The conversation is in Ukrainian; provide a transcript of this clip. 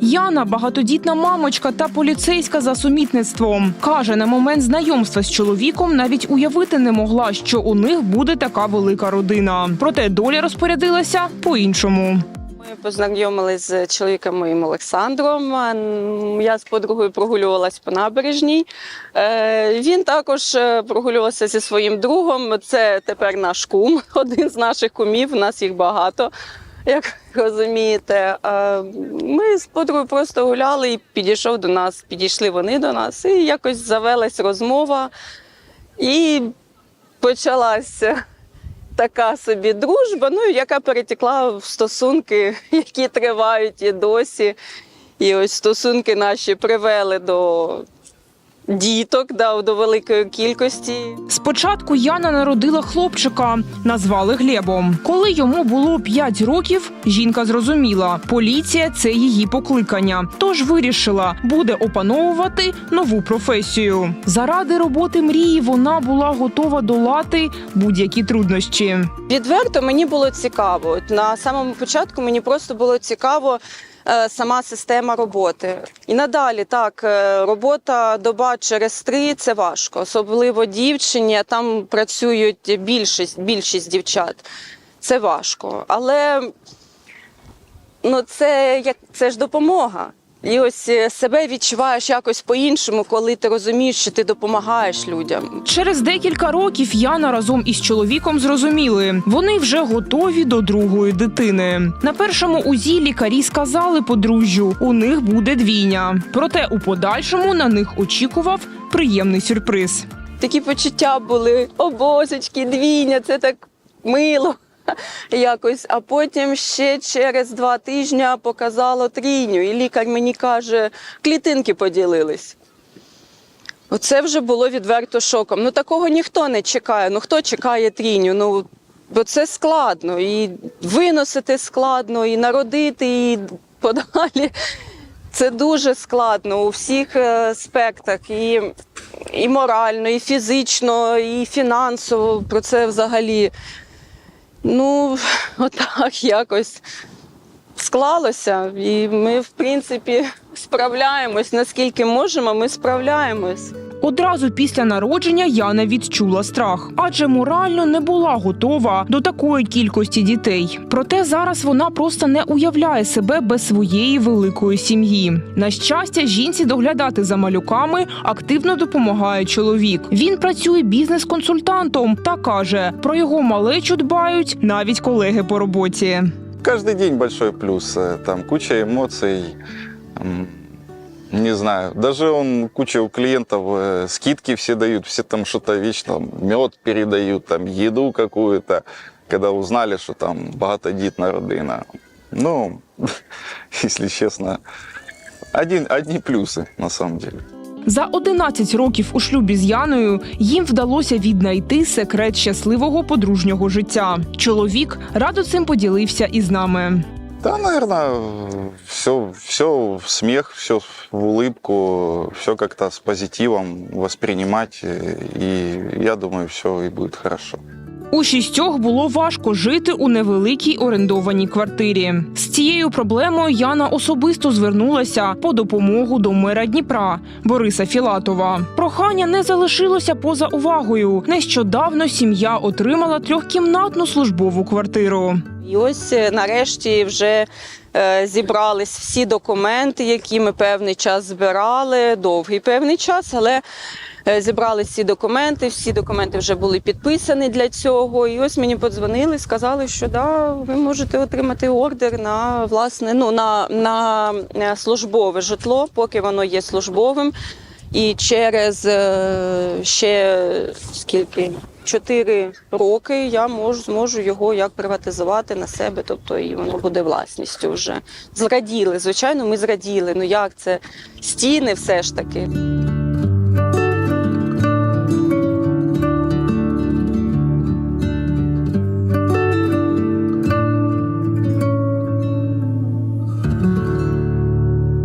Яна багатодітна мамочка та поліцейська за сумітництвом. Каже, на момент знайомства з чоловіком навіть уявити не могла, що у них буде така велика родина. Проте доля розпорядилася по-іншому. Ми познайомилися з чоловіком моїм Олександром. Я з подругою прогулювалась по набережній. Е, Він також е, прогулювався зі своїм другом. Це тепер наш кум, один з наших кумів. У нас їх багато, як розумієте. Е, Ми з подругою просто гуляли і підійшов до нас. Підійшли вони до нас, і якось завелась розмова. І почалася така собі дружба, ну яка перетекла в стосунки, які тривають і досі. І ось стосунки наші привели до діток, да, до великої кількості. Спочатку Яна народила хлопчика, назвали Глебом. Коли йому було 5 років, жінка зрозуміла, поліція це її покликання. Тож вирішила, буде опановувати нову професію. Заради роботи мрії вона була готова долати будь-які труднощі. Відверто мені було цікаво. На самому початку мені просто було цікаво. Е, Сама система роботи. І надалі так, е, робота доба через три це важко, особливо дівчині, а там працюють більшість, більшість дівчат. Це важко. Але ну, це, як, це ж допомога. І ось е, себе відчуваєш якось по-іншому, коли ти розумієш, що ти допомагаєш людям. Через декілька років Яна разом із чоловіком зрозуміли, вони вже готові до другої дитини. На першому узі лікарі сказали подружжю, у них буде двійня. Проте у подальшому на них очікував приємний сюрприз. такі почуття були. О, божечки, двійня, це так мило. Якось, а потім ще через два тижні показало трійню, і лікар мені каже, клітинки поділились. Оце вже було відверто шоком. Ну такого ніхто не чекає. Ну хто чекає трійню? Ну бо це складно, і виносити складно, і народити, і подалі. Це дуже складно у всіх е, аспектах. І, і морально, і фізично, і фінансово. Про це взагалі. Ну, отак якось склалося. І ми, в принципі, справляємось. Наскільки можемо, ми справляємось. Одразу після народження Яна відчула страх, адже морально не була готова до такої кількості дітей. Проте зараз вона просто не уявляє себе без своєї великої сім'ї. На щастя, жінці доглядати за малюками активно допомагає чоловік. Він працює бізнес-консультантом та каже, про його малечу дбають навіть колеги по роботі. Каждый день большой плюс. Э, Там куча эмоций. Не знаю. Даже он куча у клиентов э, скидки все дают, все там что-то вечно мед передают, там еду какую-то, когда узнали, что там багатодітна родина. Ну, если честно, один, одни плюсы на самом деле. За 11 років у шлюбі з Яною їм вдалося віднайти секрет щасливого подружнього життя. Чоловік радо цим поділився із нами. Да, наверное, все, все в смех, все в улыбку, все как-то с позитивом воспринимать. э, И я думаю, все и будет хорошо. У шістьох було важко жити у невеликій орендованій квартирі. З цією проблемою Яна особисто звернулася по допомогу до мера Дніпра Бориса Філатова. Прохання не залишилося поза увагою. Нещодавно сім'я отримала трьохкімнатну службову квартиру. І ось е, нарешті вже е, зібрались всі документи, які ми певний час збирали, довгий певний час, але е, зібрали всі документи, всі документи вже були підписані для цього. І ось мені подзвонили, сказали, що да, ви можете отримати ордер на власне ну на, на службове житло, поки воно є службовим. І через ще скільки чотири роки я можу зможу його як приватизувати на себе, тобто і воно буде власністю вже. Зраділи, звичайно, ми зраділи. Ну як це стіни, все ж таки.